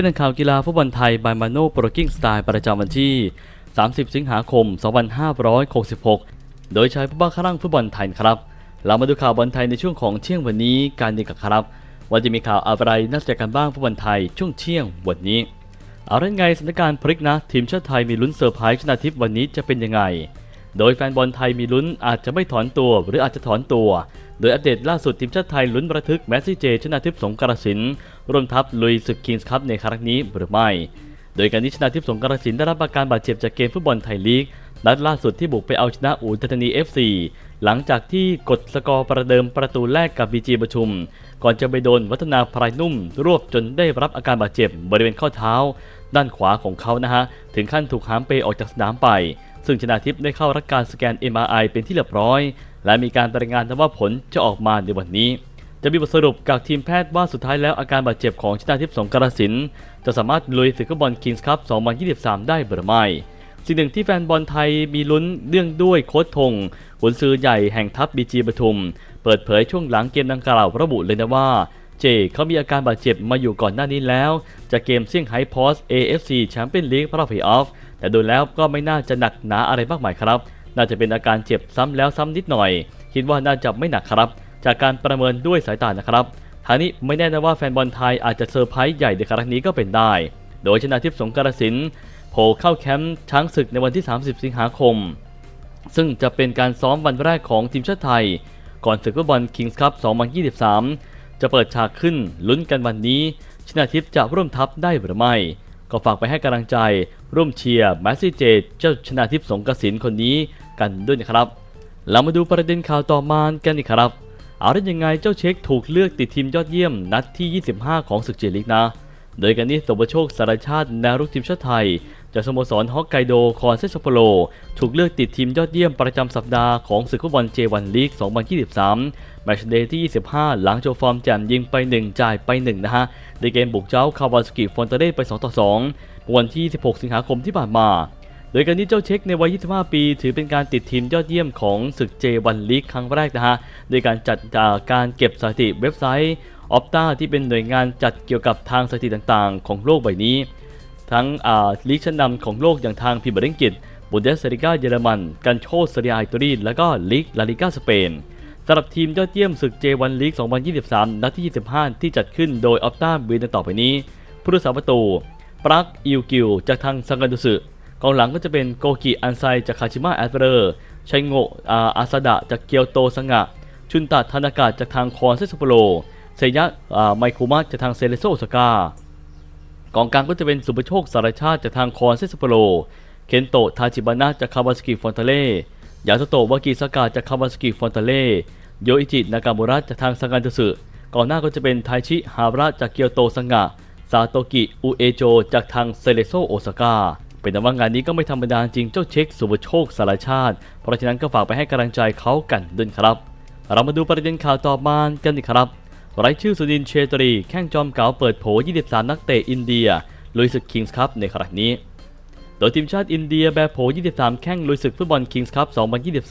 ที่นันข่าวกีฬาฟุตบอลไทยบายมาโนโปรกิ้งสไตล์ประจำวันที่ 30 สิงหาคม 2566 โดยใช้ผู้บ้าคลั่งฟุตบอลไทยครับ เรามาดูข่าวบอลไทยในช่วงของเที่ยงวันนี้การดีกับครับ ว่าจะมีข่าวอะไรน่าสนใจกันบ้างฟุตบอลไทยช่วงเที่ยงวันนี้ เอาเรื่องไงสถานการณ์พลิกนะ ทีมชาติไทยมีลุ้นเซอร์ไพรส์ชนะทิพย์วันนี้จะเป็นยังไง โดยแฟนบอลไทยมีลุ้นอาจจะไม่ถอนตัวหรืออาจจะถอนตัว โดยอัปเดตล่าสุดทีมชาติไทยลุ้นระทึกแมสซี่เจ ชนะทิพย์สงกรสินร่วมทัพลุยศึกคิงส์คัพในครั้งนี้หรือไม่ โดยการที่ชนะทิพย์สงกรสินได้รับอาการบาดเจ็บจากเกมฟุตบอลไทยลีกนัดล่าสุดที่บุกไปเอาชนะอูทันี FC หลังจากที่กดสกอร์ประเดิมประตูแรกกับบีจีประชุม ก่อนจะไปโดนวัฒนาพรายนุ่ม รวบจนได้รับอาการบาดเจ็บบริเวณข้อเท้า ด้านขวาของเขานะฮะ ถึงขั้นถูกหามเปออกจากสนามไป ซึ่งชนะทิพย์ได้เข้ารับการสแกน MRI เป็นที่เรียบร้อย และมีการรายงานว่าผลจะออกมาในวันนี้ จะมีบทสรุปจากทีมแพทย์ว่าสุดท้ายแล้วอาการบาดเจ็บของชนะทิพย์สงกรสินจะสามารถลุยศึกฟุตบอลคิงส์คัพ 2023 ได้หรือไม่สิ่งหนึ่งที่แฟนบอลไทยมีลุ้นเรื่องด้วยโค้ชทงหุนซือใหญ่แห่งทัพบีจีปทุม เปิดเผยช่วงหลังเกมดังกล่าวระบุเลยนะว่า เจเขามีอาการบาดเจ็บมาอยู่ก่อนหน้านี้แล้ว จากเกมเซี่ยงไฮ้พอส AFC แชมเปี้ยนลีกรอบเพย์ออฟแต่ดูแล้วก็ไม่น่าจะหนักหนาอะไรมากมายครับ น่าจะเป็นอาการเจ็บซ้ำแล้วซ้ำนิดหน่อย คิดว่าน่าจะไม่หนักครับ จากการประเมินด้วยสายตานะครับทางนี้ไม่แน่นะว่าแฟนบอลไทยอาจจะเซอร์ไพรส์ใหญ่ในครั้งนี้ก็เป็นได้ โดยชนะทิพย์สงกรสินโผล่เข้าแคมป์ช้างศึกในวันที่ 30 สิงหาคม ซึ่งจะเป็นการซ้อมวันแรกของทีมชาติไทย ก่อนศึกฟุตบอลคิงส์คัพ 2023 จะเปิดฉากขึ้นลุ้นกันวันนี้ ชนะทิพย์จะร่วมทัพได้หรือไม่ ก็ฝากไปให้กำลังใจ ร่วมเชียร์แมสซี่เจ เจ้าชนะทิพย์สงกระสินคนนี้กันด้วยนะครับเรามาดูประเด็นข่าวต่อมากันอีกครับ เอาได้ยังไงเจ้าเช็คถูกเลือกติดทีมยอดเยี่ยมนัดที่ 25 ของศึกเจลิกนะ โดยการนี้สมบโชคสารชาติแนวรุกทีมชาติไทย จากสโมสรฮอกไกโดคอนเซซโปโล ถูกเลือกติดทีมยอดเยี่ยมประจำสัปดาห์ของศึกฟุตบอล J1 ลีก 2023 แมชเดย์ที่ 25 หลังโชว์ฟอร์มแจ่มยิงไป 1 จ่ายไป 1 นะฮะ ในเกมบุกเจ้าคาวาสกิฟอนเตเร่ไป 2 ต่อ 2 วันที่ 16 สิงหาคมที่ผ่านมา โดยการนี้เจ้าเช็คในวัย 25 ปี ถือเป็นการติดทีมยอดเยี่ยมของศึก J1 ลีกครั้งแรกนะฮะ โดยการจัดาการเก็บสถิติเว็บไซต์ออปตาที่เป็นหน่วยงานจัดเกี่ยวกับทางสถิติต่างๆ ของโลกใบนี้ ทั้งลีกชั้นนำของโลกอย่างทางพิบริงกิตบุนเดสเลิกาเยอรมัน กันโชสเรียอิตาลีและก็ลีกลาลิกาสเปน สำหรับทีมยอดเยี่ยมศึก J1 ลีก2023 นัดที่ 25 ที่จัดขึ้นโดยออปต้าบีนต่อไปนี้ ผู้รักษาประตู ปรักอิวกิวจากทางซังกันดุสึกองหลังก็จะเป็นโกกิอันไซจากคาชิมะแอสเปเรอร์ชัยโงะอาซาดะจากเกียวโตสังะ ชุนตะธนากาจากทางคอนเซสโปโลเซยะไมคุมะจากทางเซเลโซโอซาก้ากองกลางก็จะเป็นสุภโชคสารชาติจากทางคอนเซสโปโลเคนโตะทาจิบานะจากคาวาสกิฟอนเตเล่ยาโตโตะวากิสากะจากคาวาสกิฟอนเตเล่ โยอิจินากามุระจากทางซังกันจุสึก่องหน้าก็จะเป็นไทชิฮาระจากเกียวโตสังะซาโตกิอุเอโจจากทางเซเลโซโอซาก้าเป็นแต่ว่างานนี้ก็ไม่ธรรมดาจริงเจ้าเช็คสุภโชคสารชาติ เพราะฉะนั้นก็ฝากไปให้กำลังใจเขากันด้วยครับ เรามาดูประเด็นข่าวต่อมากันอีครับรายชื่อสุดินเชตรี แข้งจอมเก๋าเปิดโผ 23 นักเตะอินเดียลุยศึกคิงส์คัพในครั้งนี้ โดยทีมชาติอินเดียแบบโผ 23 แข้งลุยศึกฟุตบอลคิงส์คัพ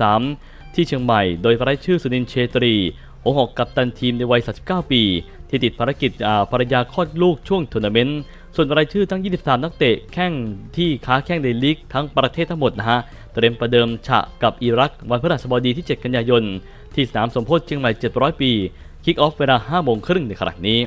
2023 ที่เชียงใหม่ โดยรายชื่อสุดินเชตรีโอหกกับตันทีมในวัย 39 ปี ที่ติดภารกิจภรรยาคลอดลูกช่วงทัวร์นาเมนต์ ส่วนรายชื่อทั้ง 23 นักเตะแข้งที่ค้าแข้งในลีกทั้งประเทศทั้งหมดนะฮะ เตรียมประเดิมฉะกับอิรักวันพฤหัสบดีที่ 7 กันยายน ที่สนามสมโพธิเชียงใหม่ 700 ปี คิกออฟเวลา 5 โมงครึ่งในขณะนี้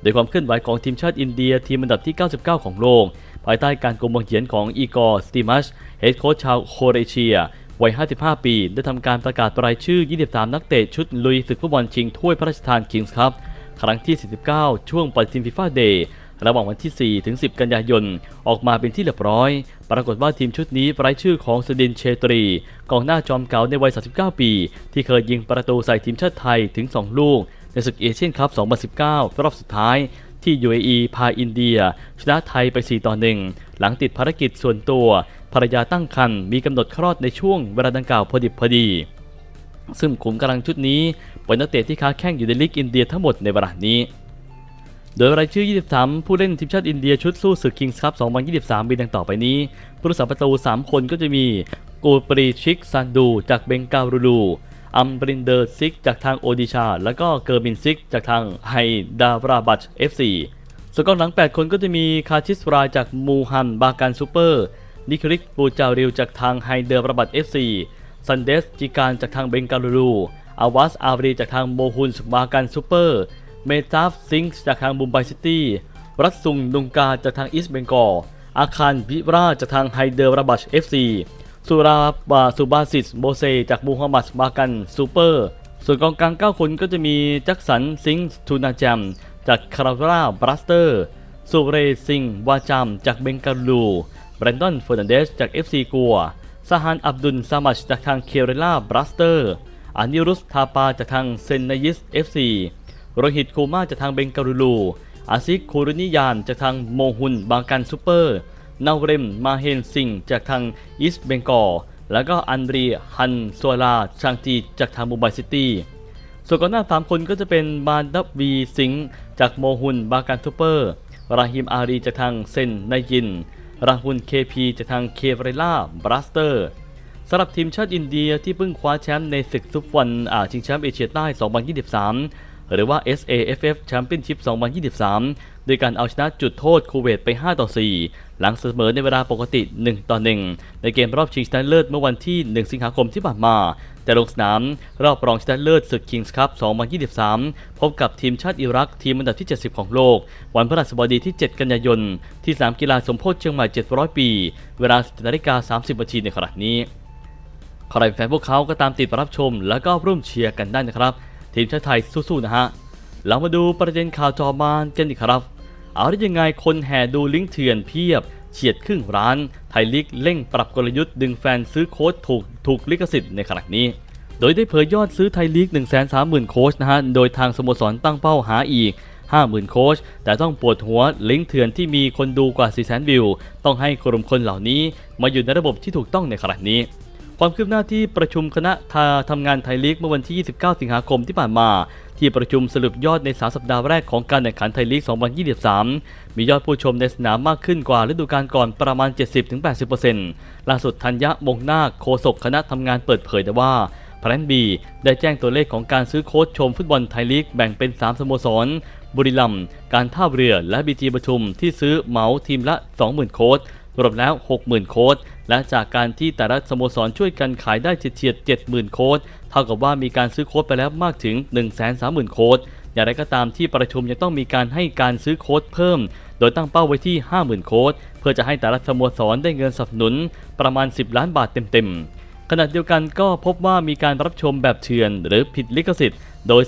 โดยความเคลื่อนไหวของทีมชาติอินเดียทีมอันดับที่ 99 ของโลก ภายใต้การกุมบังเขียนของอีกอร์ สติมัช เฮดโค้ชชาวโครเอเชีย วัย 55 ปี ได้ทำการประกาศรายชื่อ 23 นักเตะชุดลุยศึกฟุตบอลชิงถ้วยพระราชทานคิงส์คัพครั้งที่ 49 ช่วงปฏิทินฟีฟ่าเดย์ระหว่างวันที่ 4 ถึง 10 กันยายน ออกมาเป็นที่เรียบร้อย ปรากฏว่าทีมชุดนี้รายชื่อของสดินเชตรี กองหน้าจอมเก่าในวัย 39 ปี ที่เคยยิงประตูใส่ทีมชาติไทยถึง 2 ลูก ในศึกเอเชียนคัพ 2019 รอบสุดท้ายที่ UAE พาอินเดีย ชนะไทยไป 4 ต่อ 1 หลังติดภารกิจส่วนตัว ภรรยาตั้งครรภ์มีกำหนดคลอดในช่วงเวลาดังกล่าวพอดิบพอดี ซึ่งขุมกำลังชุดนี้เป็นนักเตะที่ค้าแข่งอยู่ในลีกอินเดียทั้งหมดในเวลานี้ โดยรายชื่อ 23 ผู้เล่นทีมชาติอินเดียชุดสู้ศึกคิงส์คัพ 2023 มีดังต่อไปนี้ ผู้รักษาประตู 3 คนก็จะมีกูปรีชิกซันดูจากเบงกาลูลูอัมบรินเดอร์ซิกจากทางโอดิชา แล้วก็เกอร์บินซิกจากทางไฮดาราบัช FC ส่วนกองหลัง 8 คนก็จะมีคาชิสรายจากมูฮันบาการซูเปอร์ นิคริกปูจาริวจากทางไฮเดอร์ประบัต FC ซันเดสจิการจากทางเบงการูรูอาวัสอารีจากทางโมฮุนสบาการซูเปอร์ เมทาฟซิงส์จากทางบุมไบซิตี้รัสซุงดุงกาจากทางอีสเบงกอลอาคารวิราจากทางไฮเดอร์ระบัต FC สุราบาสุบาซิสโบเซจากมูฮัมหมัดบากันซูเปอร์ ส่วนกองกลาง 9 คนก็จะมีจ็คสันซิงส์ทูนาแจมจากคาราราบรัสเตอร์ สุเรซิงวาจามจากเบงการู บรนดอนเฟอร์นันเดสจาก FC กัวซาฮานอับดุลซามัชจากทางเคเรล่าบรัสเตอร์อานิรุสทาปาจากทางเซนนยิส FC โรฮิตคูมาจากทางเบงการูอาซิกคูรุนิยานจากทางโมฮุนบางกันซูเปอร์ นาวเรมมาเฮนซิงจากทางอีสเบงกอลแล้วก็อันดรีฮันซัวลาชางจีจากทางมุมไบซิตี้ส่วนก่อนหน้า 3 คนก็จะเป็นบานดับวีสิงห์จากโมฮุนบาการทูเปอร์ ราฮิมอารีจากทางเซนไนยิน ราฮุนเคพีจากทางเคเวเรล่าบรัสเตอร์สำหรับทีมชาติอินเดียที่เพิ่งคว้าแชมป์ในศึกซุปวันอาชิงแชมป์เอเชียใต้ 2023 หรือว่า SAFF Championship 2023 โดยการเอาชนะจุดโทษคูเวตไป 5 ต่อ 4 หลังเสมอในเวลาปกติ 1 ต่อ 1 ในเกมรอบชิงชนะเลิศเมื่อวันที่ 1 สิงหาคมที่ผ่านมา แต่ลงสนามรอบรองชนะเลิศศึก Kings Cup 2023 พบกับทีมชาติอิรักทีมอันดับที่ 70 ของโลก วันพฤหัสบดีที่ 7 กันยายน ที่สนามกีฬาสมโพธิเชียงใหม่ 700 ปี เวลา17นาฬิกา30นาทีในขณะนี้ใครเป็นแฟนพวกเขาก็ตามติดรับชมแล้วก็ร่วมเชียร์กันได้นะครับ ทีมชาติไทยสู้ๆนะฮะ เรามาดูประเด็นข่าวจอมานกันดีครับ เอาได้ยังไงคนแห่ดูลิงก์เถื่อนเพียบ เฉียดครึ่งร้าน ไทยลีกเร่งปรับกลยุทธ์ดึงแฟนซื้อโค้ดถูกถูกลิขสิทธิ์ในขณะนี้ โดยได้เผยยอดซื้อไทยลีก 1 3 0 0 0 0 โค้ชนะฮะ โดยทางสโมสรตั้งเป้าหาอีก50,000 โค้ชแต่ต้องปวดหัวลิงก์เถื่อนที่มีคนดูกว่า 400,000 วิว ต้องให้กลุ่มคนเหล่านี้มาอยู่ในระบบที่ถูกต้องในขณะนี้ ความคืบหน้าที่ประชุมคณะทาทำงานไทยลีกเมื่อวันที่ 29 สิงหาคมที่ผ่านมา ที่ประชุมสรุปยอดใน 3 สัปดาห์แรกของการแข่งขันไทยลีก 2023 มียอดผู้ชมในสนามมากขึ้นกว่าฤดูกาลก่อนประมาณ 70-80%ล่าสุดธัญญะมงนาคโฆษกคณะทำงานเปิดเผยแต่ว่าแพลนบีได้แจ้งตัวเลขของการซื้อโค้ชชมฟุตบอลไทยลีกแบ่งเป็น 3 สโมสร บุรีรัมย์การท่าเรือและบีจีปทุมที่ซื้อเหมาทีมละ 20,000 โค้ด รวมแล้ว 60,000 โค้ด และจากการที่แต่ละสโมสรช่วยกันขายได้เฉียดๆ70,000 โค้ด เท่ากับว่ามีการซื้อโค้ดไปแล้วมากถึง 130,000 โค้ด อย่างไรก็ตามที่ประชุมยังต้องมีการให้การซื้อโค้ดเพิ่ม โดยตั้งเป้าไว้ที่ 50,000 โค้ด เพื่อจะให้แต่ละสโมสรได้เงินสนับสนุนประมาณ 10 ล้านบาทเต็มๆ ขณะเดียวกันก็พบว่ามีการรับชมแบบเถื่อนหรือผิดลิขสิทธิ์ โดย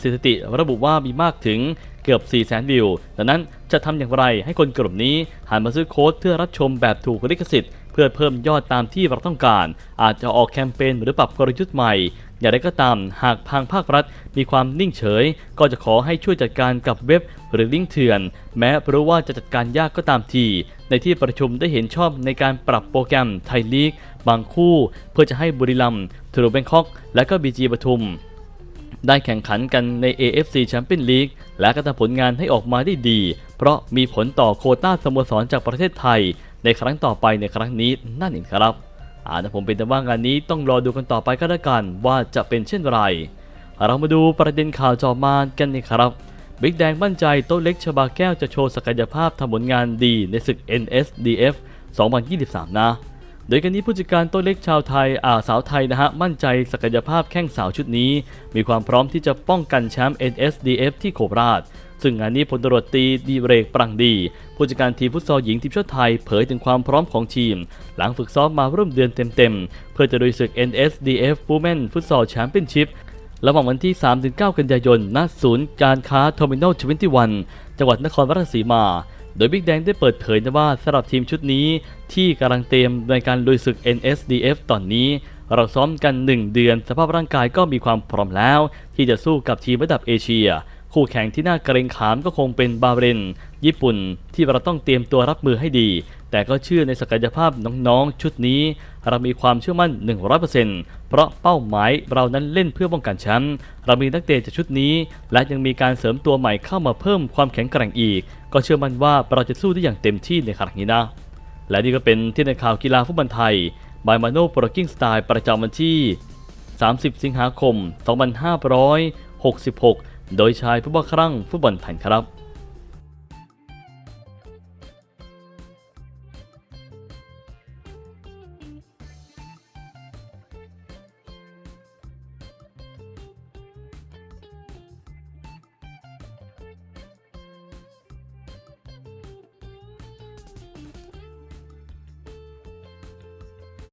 สถิติระบุว่ามีมากถึงเกือบ 4 0 0 0 0วิว ดังนั้นจะทำอย่างไรให้คนกลุ่มนี้หันมาซื้อโค้ดเพื่อรับชมแบบถูกลิขสิทธิ์ เพื่อเพิ่มยอดตามที่เราต้องการ อาจจะออกแคมเปญหรือปรับกลยุทธ์ใหม่ อย่างไรก็ตามหากทางภาครัฐมีความนิ่งเฉย ก็จะขอให้ช่วยจัดการกับเว็บหรือลิงก์เถื่อน แม้รู้ว่าจะจัดการยากก็ตามที ในที่ประชุมได้เห็นชอบในการปรับโปรแกรมไทยลีกบางคู่ เพื่อจะให้บุรีรัมย์ทรูแบงคอก และก็บีจีปทุม ได้แข่งขันกันใน AFC Champions League และก็ทำผลงานให้ออกมาได้ดี เพราะมีผลต่อโคต้าสโมสรจากประเทศไทย ในครั้งต่อไปในครั้งนี้นั่นเองครับอาแต่ผมเป็นแต่ว่างานนี้ต้องรอดูกันต่อไปก็แล้วกันว่าจะเป็นเช่นไร เรามาดูประเด็นข่าวจอมานกันนะครับบิ๊กแดงมั่นใจโต๊ะเล็กชบาแก้วจะโชว์ศักยภาพทำผลงานดีในศึก NSDF 2023 นะ โดยกันนี้ผู้จัดการโต๊ะเล็กชาวไทยอ่าสาวไทยนะฮะมั่นใจศักยภาพแข้งสาวชุดนี้ มีความพร้อมที่จะป้องกันแชมป์ NSDF ที่โคราช ซึ่งงานนี้พลตรวจตีดีเรกปรังดี ผู้จัดการทีมฟุตซอลหญิงทีมชาติไทยเผยถึงความพร้อมของทีม หลังฝึกซ้อมมาร่วมเดือนเต็มๆ เพื่อจะลุยศึก NSDF Women Futsal Championship ระหว่างวันที่ 3-9 กันยายนณศูนย์การค้า Terminal 21 จังหวัดนครราชสีมา โดยบิ๊กแดงได้เปิดเผยนะว่าสำหรับทีมชุดนี้ ที่กำลังเตรียมในการลุยศึก NSDF ตอนนี้ เราซ้อมกัน 1 เดือน สภาพร่างกายก็มีความพร้อมแล้ว ที่จะสู้กับทีมระดับเอเชีย คู่แข่งที่น่าเกรงขามก็คงเป็นบาเรน ญี่ปุ่น ที่เราต้องเตรียมตัวรับมือให้ดี แต่ก็เชื่อในศักยภาพน้องๆ ชุดนี้ เรามีความเชื่อมั่น 100%เพราะเป้าหมายเรานั้นเล่นเพื่อป้องกันแชมป์เรามีนักเตะจากชุดนี้ และยังมีการเสริมตัวใหม่เข้ามาเพิ่มความแข็งแกร่งอีก ก็เชื่อมั่นว่าเราจะสู้ได้อย่างเต็มที่ในครั้งนี้นะ และนี่ก็เป็นที่ในข่าวกีฬาฟุตบอลไทยบายมาโนโปรกิ้งสไตล์ประจำวันที่ 30 สิงหาคม 2566 โดยชายผู้บ้าครั่งฟุตบอลไทยครับ